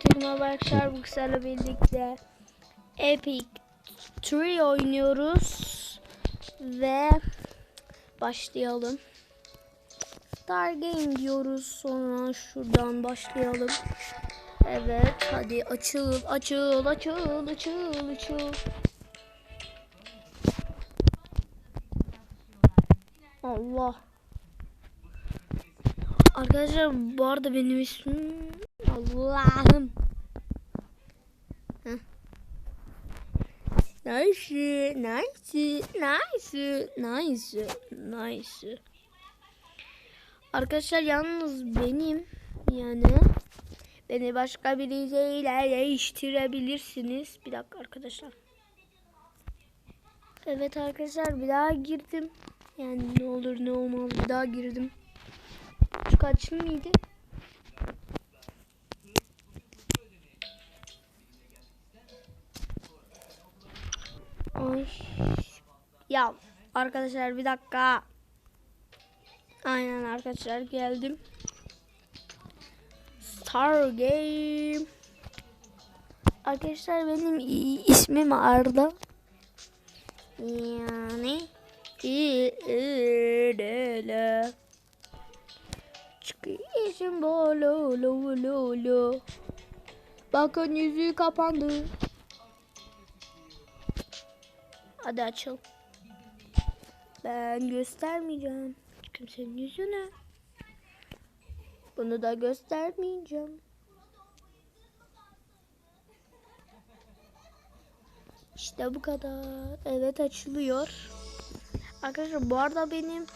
Herkese arkadaşlar. Bu kısayla birlikte Epic Tree oynuyoruz. Ve başlayalım. Star Game diyoruz. Sonra şuradan başlayalım. Evet hadi açıl açıl açıl açıl açıl. Allah. Arkadaşlar bu arada benim ismim Allah'ım. Nice, nice, nice, nice, nice. Arkadaşlar yalnız benim yani beni başka biriyle değiştirebilirsiniz. Bir dakika arkadaşlar. Evet arkadaşlar bir daha girdim. Yani ne olur ne olmaz bir daha girdim. Şu kaç? Ay. Ya arkadaşlar bir dakika. Aynen arkadaşlar geldim. Star Game. Arkadaşlar benim ismim Arda. Yani İrele. Çıkışım bolo lo lo lo. Bakın yüzü kapandı. Hadi açıl. Ben göstermeyeceğim kimsenin yüzünü. Bunu da göstermeyeceğim. İşte bu kadar. Evet açılıyor. Arkadaşlar bu arada benim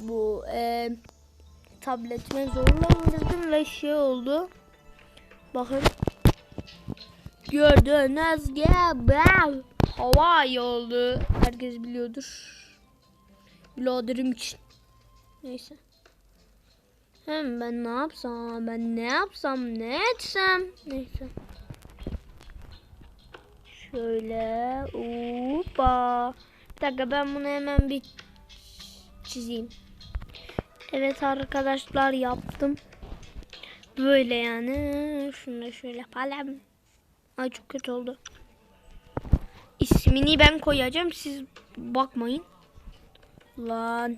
bu e, tabletime zorla indirdim ve şey oldu. Bakın. Gördüğünüz gibi hava oldu. Herkes biliyordur. Biraderim için. Neyse. Hem ben ne yapsam, ben ne yapsam, ne etsem. Neyse. Şöyle. Hoppa. Bir dakika ben bunu hemen bir çizeyim. Evet arkadaşlar yaptım. Böyle yani. Şunu şöyle yapalım. Ay çok kötü oldu. İsmini ben koyacağım. Siz bakmayın. Lan.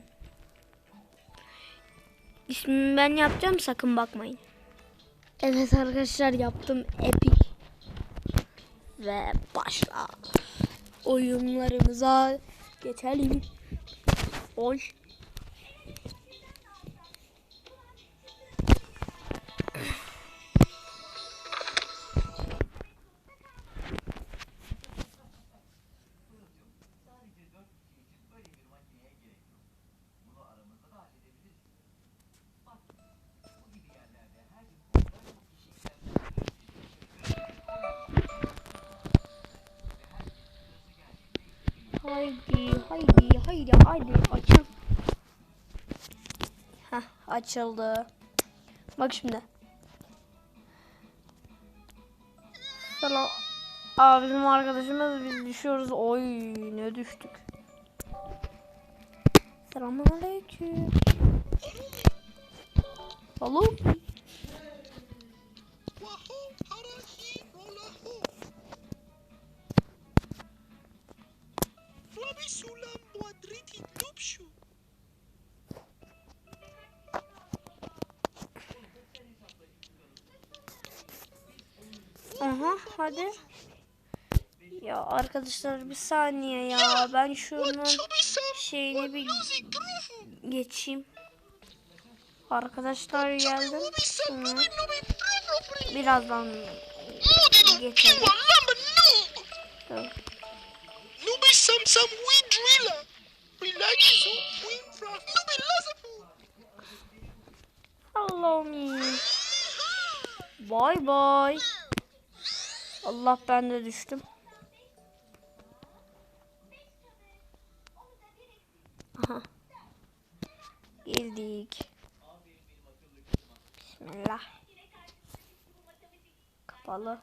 İsmimi ben yapacağım. Sakın bakmayın. Evet arkadaşlar yaptım. Epic. Ve başla. Oyunlarımıza geçelim. Oy. Haydi, haydi, haydi, açıl. Heh, açıldı. Bak şimdi. Selam. Aa bizim arkadaşımız biz düşüyoruz. Oy ne düştük. Selamünaleyküm. Alo. Flabisulam wadriti dupshu. Aha hadi. Ya arkadaşlar bir saniye ya. Ben şunun şeyini bir geçeyim. Arkadaşlar geldim. Hı. Birazdan geçelim. kiwa lamba nu. Tamam. Nubi sam sam we driller. Bilagi so we fra. Nubi lazafu. Follow me. Bye bye. Allah ben de düştüm. Aha. Girdik. Bismillah. Kapalı.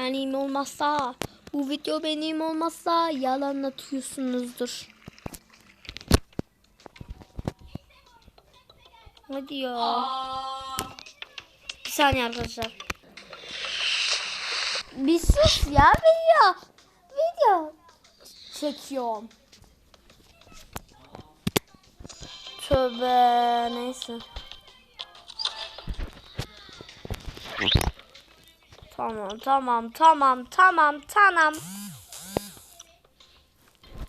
Benim olmazsa Bu video benim olmazsa yalan atıyorsunuzdur. Hadi ya. Bir saniye arkadaşlar. Bir sus ya video. Video çekiyorum. Tövbe neyse. Tamam tamam tamam tamam tamam.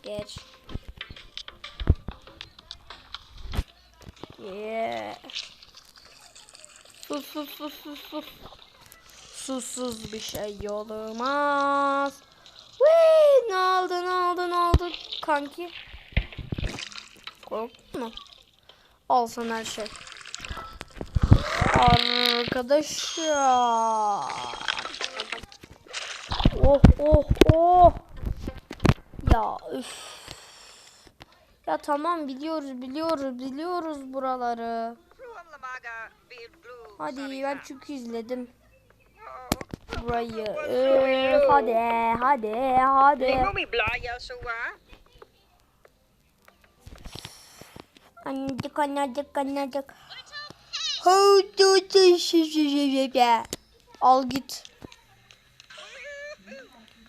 Geç. Yeah. Sus sus sus sus sus. Susuz bir şey olmaz. Wee, ne oldu ne oldu ne oldu kanki? Korktun mu? Al sana her şey. Arkadaşlar. Oh oh oh. Ya üf. Ya tamam biliyoruz biliyoruz biliyoruz buraları. Hadi ben çünkü izledim burayı. Öf, hadi hadi hadi. Linggo bla ya Al git.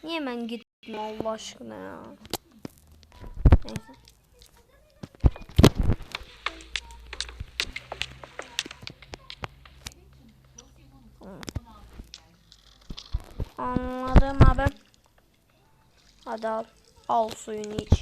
Niye ben gittim Allah aşkına ya. Neyse. Anladım abi. Hadi al. Al suyunu iç.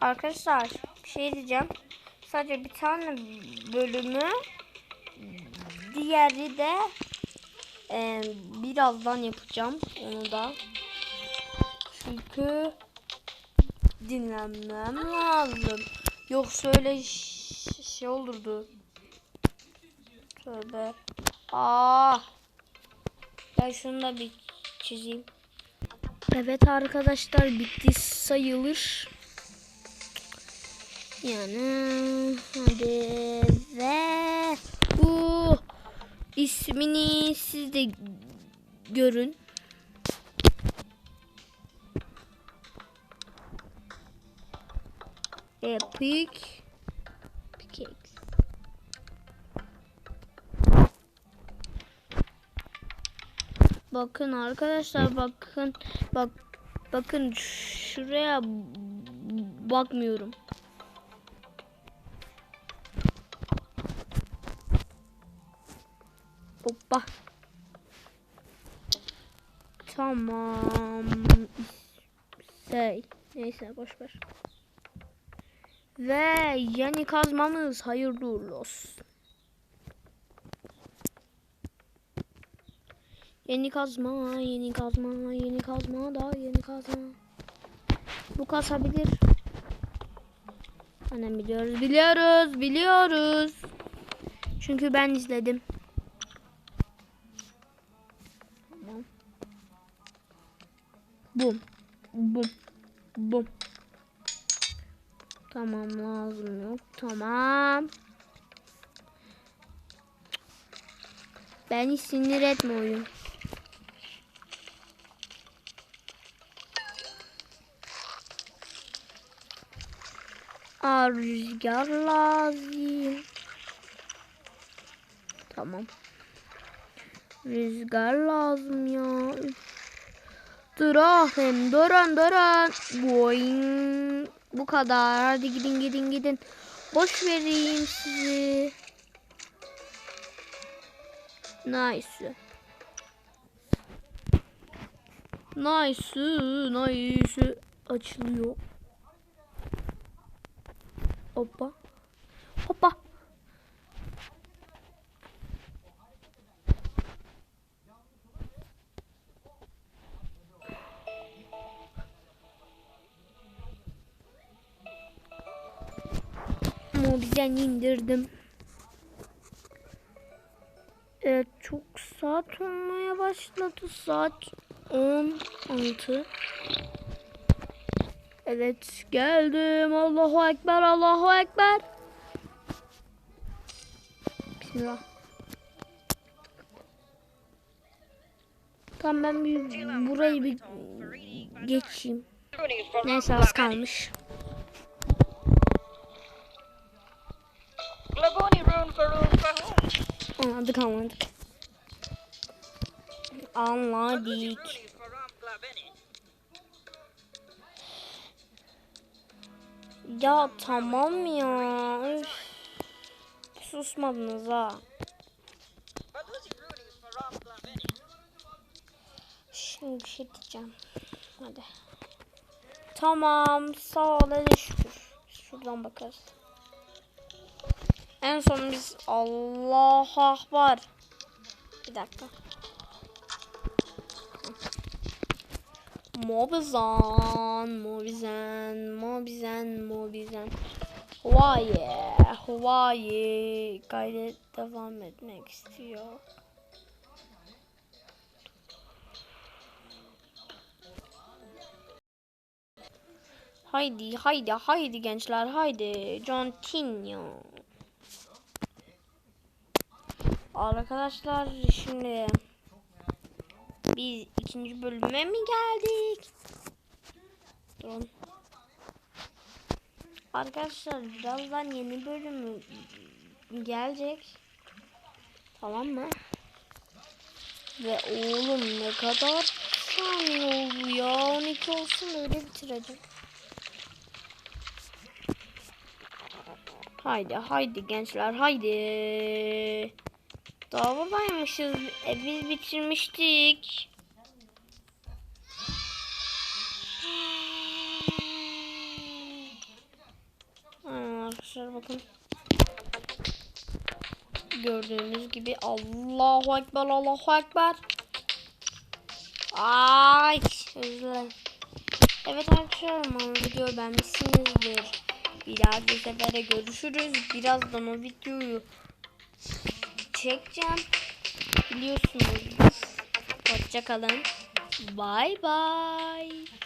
Arkadaşlar bir şey diyeceğim. Sadece bir tane bölümü diğeri de e, birazdan yapacağım onu da. Çünkü dinlenmem lazım. Yoksa öyle ş- şey olurdu. Tövbe. Aa. Ben şunu da bir çizeyim. Evet arkadaşlar bitti sayılır. Yani hadi ve bu ismini siz de görün. Epic Pickaxe. Bakın arkadaşlar bakın bak bakın şuraya bakmıyorum. Hoppa. Tamam. Şey. Neyse boş ver. Ve yeni kazmamız hayırlı uğurlu olsun. Yeni kazma, yeni kazma, yeni kazma da yeni kazma. Bu kasabilir. Annem biliyoruz, biliyoruz, biliyoruz. Çünkü ben izledim. Bum. Bum. Bum. Tamam lazım yok. Tamam. Beni sinir etme oyun. Rüzgar lazım. Tamam. Rüzgar lazım ya. Üf. Durahım durun durun. Boing. Bu kadar. Hadi gidin gidin gidin. Boş vereyim sizi. Nice. Nice. Nice. Açılıyor. Hoppa. Mobilden indirdim. Evet çok saat olmaya başladı. Saat 16. Evet geldim. Allahu Ekber Allahu Ekber. Bismillah. Tamam ben bir burayı bir geçeyim. Neyse az kalmış. Anladık anladık. Anladık. Ya tamam ya. Üf. Susmadınız ha. Şimdi bir şey diyeceğim. Hadi. Tamam. Sağ ol şükür. Şuradan bakarız. En son biz Allah akbar. Bir dakika. Mobizan, Mobizan, Mobizan, Mobizan. Hawaii, Hawaii gayret devam etmek istiyor. Haydi haydi haydi gençler haydi. John Tinyo. Arkadaşlar şimdi biz ikinci bölüme mi geldik? Durun. Arkadaşlar birazdan yeni bölümü gelecek. Tamam mı? Ve oğlum ne kadar saniye oldu ya. 12 olsun öyle bitireceğim. Haydi haydi gençler haydi. Daha buradaymışız. E, biz bitirmiştik. Arkadaşlar bakın. Gördüğünüz gibi Allahu Ekber Allahu Ekber. Ay özür. Evet arkadaşlar umarım videoyu beğenmişsinizdir. Bir dahaki sefere görüşürüz. Birazdan o videoyu çekeceğim. Biliyorsunuz. Hoşçakalın. Bye bye.